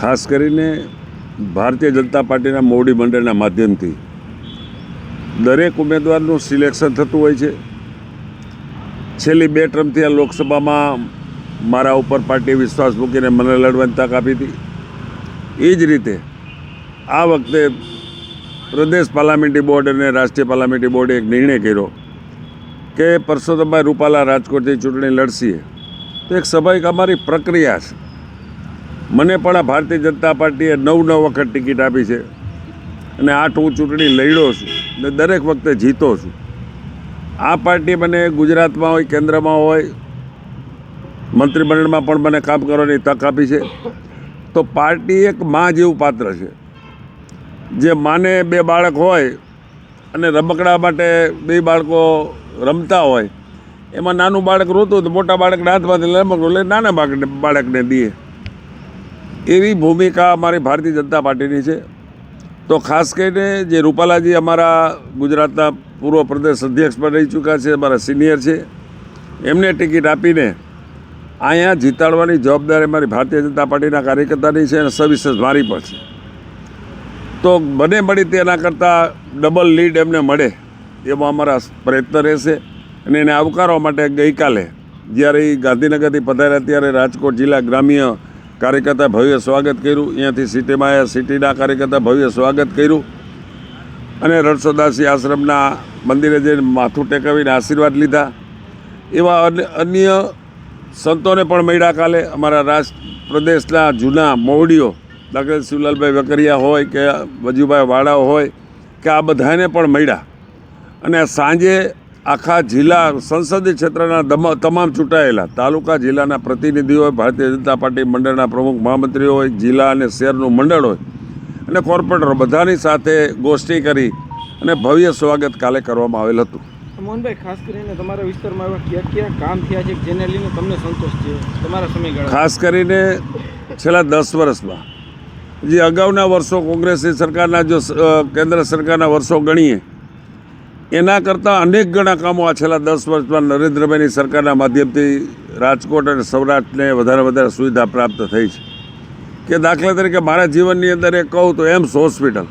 ખાસ કરીને ભારતીય જનતા પાર્ટીના મોવડી મંડળના માધ્યમથી દરેક ઉમેદવારનું સિલેક્શન થતું હોય છે. છેલ્લી બે ટર્મથી આ લોકસભામાં મારા ઉપર પાર્ટીએ વિશ્વાસ મૂકીને મને લડવાની તક આપી હતી. એ જ રીતે આ વખતે પ્રદેશ પાર્લામેન્ટરી બોર્ડ અને રાષ્ટ્રીય પાર્લામેન્ટરી બોર્ડે એક નિર્ણય કર્યો કે પરસોત્તમભાઈ રૂપાલા રાજકોટથી ચૂંટણી લડશે. તો એક સ્વાભાવિક અમારી પ્રક્રિયા છે. મને પણ આ ભારતીય જનતા પાર્ટીએ નવ નવ વખત ટિકિટ આપી છે. અને આઠ હું ચૂંટણી લડ્યો છું ને દરેક વખતે જીતો છું. આ પાર્ટી મને ગુજરાતમાં હોય, કેન્દ્રમાં હોય, મંત્રીમંડળમાં પણ મને કામ કરવાની તક આપી છે. તો પાર્ટી એક મા જેવું પાત્ર છે. જે માને બે બાળક હોય અને રમકડા માટે બે બાળકો રમતા હોય, એમાં નાનું બાળક રોતું તો મોટા બાળકને હાથમાંથી રમકડું લઈ નાના બાળકને બાળકને દઈએ. એવી ભૂમિકા અમારી ભારતીય જનતા પાર્ટીની છે. તો ખાસ કરીને જે રૂપાલાજી અમારા ગુજરાતના પૂર્વ પ્રદેશ અધ્યક્ષ પણ રહી ચૂક્યા છે, અમારા સિનિયર છે. એમને ટિકિટ આપીને અહીંયા જીતાડવાની જવાબદારી અમારી ભારતીય જનતા પાર્ટીના કાર્યકર્તાની છે અને સવિશેષ મારી પણ છે. તો બને મળી તેના કરતાં ડબલ લીડ એમને મળે એવો અમારા પ્રયત્ન રહેશે અને એને આવકારવા માટે ગઈકાલે જ્યારે એ ગાંધીનગરથી પધાર્યા ત્યારે રાજકોટ જિલ્લા ગ્રામ્ય કાર્યકર્તા ભવ્ય સ્વાગત કર્યું. અહીંયાથી સિટીમાં આવ્યા સિટીના કાર્યકર્તા ભવ્ય સ્વાગત કર્યું. અને રણછોદાસી આશ્રમના મંદિરે જઈને માથું ટેકાવીને આશીર્વાદ લીધા. એવા અન્ય- સંતોને પણ મળ્યા કાલે. અમારા રાષ્ટ્ર પ્રદેશના જૂના મોવડીઓ, દાખલા શિવલાલભાઈ વેકરિયા હોય કે વજુભાઈ વાળા હોય, કે આ બધાને પણ મળ્યા. અને સાંજે આખા જિલ્લા સંસદીય ક્ષેત્રના તમામ ચૂંટાયેલા. તાલુકા જિલ્લાના પ્રતિનિધિઓ હોય ભારતીય જનતા પાર્ટી મંડળના પ્રમુખ મહામંત્રીઓ હોય જિલ્લા અને શહેરનું મંડળ હોય અને કોર્પોરેટરો બધાની સાથે ગોષ્ઠી કરી અને ભવ્ય સ્વાગત કાલે કરવામાં આવેલ હતું. મોહનભાઈ ખાસ કરીને તમારા વિસ્તારમાં એવા કયા કયા કામ થયા છે જેને લઈને તમને સંતોષ છે તમારા સમયગાળા ખાસ કરીને છેલ્લા દસ વર્ષમાં. જે અગાઉના વર્ષો કોંગ્રેસની સરકારના જો કેન્દ્ર સરકારના વર્ષો ગણીએ એના કરતાં અનેક ગણા કામો આ છેલ્લા દસ વર્ષમાં નરેન્દ્રભાઈની સરકારના માધ્યમથી રાજકોટ અને સૌરાષ્ટ્રને વધારે વધારે સુવિધા પ્રાપ્ત થઈ છે. કે દાખલા તરીકે મારા જીવનની અંદર એ કહું તો એમ્સ હોસ્પિટલ.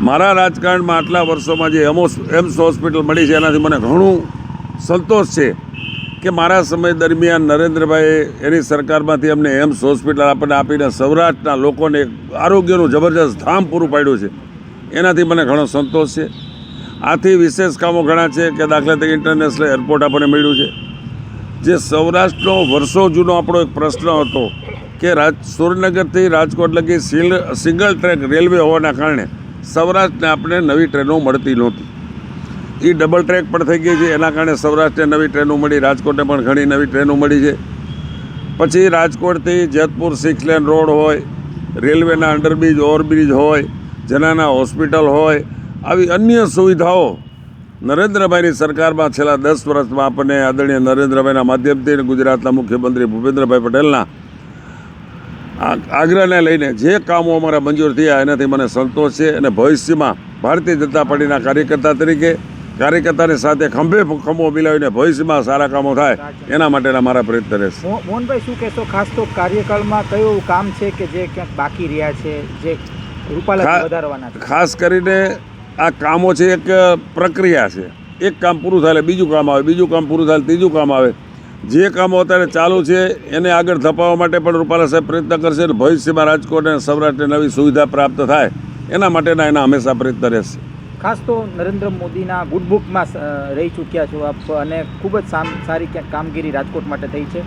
મારા રાજકારણમાં આટલા વર્ષોમાં જે એમોસ, એમ્સ હોસ્પિટલ મળી છે, એનાથી મને ઘણું સંતોષ છે કે મારા સમય દરમિયાન નરેન્દ્રભાઈએ એની સરકારમાંથી અમને એમ્સ હોસ્પિટલ આપણને આપીને સૌરાષ્ટ્રના લોકોને આરોગ્યનું જબરજસ્ત ધામ પૂરું પાડ્યું છે. એનાથી મને ઘણો સંતોષ છે. આથી વિશેષ કામો ઘણા છે કે દાખલા તરીકે ઇન્ટરનેશનલ એરપોર્ટ આપણને મળ્યું છે. જે સૌરાષ્ટ્રનો વર્ષો જૂનો આપણો એક પ્રશ્ન હતો કે રાજ, સુરેન્દ્રનગરથી રાજકોટ લગી સિલ, સિંગલ ટ્રેક રેલવે હોવાના કારણે સૌરાષ્ટ્રને આપણે નવી ટ્રેનો મળતી નહોતી. એ ડબલ ટ્રેક પણ થઈ ગઈ છે. એના કારણે સૌરાષ્ટ્રને નવી ટ્રેનો મળી, રાજકોટને પણ ઘણી નવી ટ્રેનો મળી છે. પછી રાજકોટથી જેતપુર સિક્સ લેન રોડ હોય, રેલવેના અંડરબ્રિજ ઓવરબ્રિજ હોય, જનાના હોસ્પિટલ હોય આવી અન્ય સુવિધાઓ નરેન્દ્રભાઈની સરકારમાં છેલ્લા દસ વર્ષમાં આપણને આદરણીય નરેન્દ્રભાઈના માધ્યમથી ગુજરાતના મુખ્યમંત્રી ભૂપેન્દ્રભાઈ પટેલના આગ્રહને લઈને જે કામો અમારા મંજૂર થયા એનાથી મને સંતોષ છે અને ભવિષ્યમાં ભારતીય જનતા પાર્ટીના કાર્યકર્તા તરીકે કાર્યકર્તાની સાથે ખંભે ખંભો મિલાવીને ભવિષ્યમાં સારા કામો થાય એના માટેના મારા પ્રયત્ન રહેશે. મોહનભાઈ શું કહેશો? ખાસ તો કાર્યકાળમાં કયું કામ છે કે જે ક્યાંક બાકી રહ્યા છે જે રૂપાલા વધારવાના છે? ખાસ કરીને આ કામો છે એક પ્રક્રિયા છે. એક કામ પૂરું થાય બીજું કામ આવે, બીજું કામ પૂરું થાય ત્રીજું કામ આવે. જે કામો અત્યારે ચાલુ છે, એને આગળ ધપાવવા માટે પણ રૂપાલા સાહેબ પ્રયત્ન કરશે ભવિષ્યમાં રાજકોટ અને સૌરાષ્ટ્રને નવી સુવિધા પ્રાપ્ત થાય, એના માટેના એના હંમેશા પ્રયત્ન રહેશે. ખાસ તો નરેન્દ્ર મોદીના ગુડ બુકમાં રહી ચૂક્યા છો આપ અને ખૂબ જ સારી કામગીરી રાજકોટ માટે થઈ છે.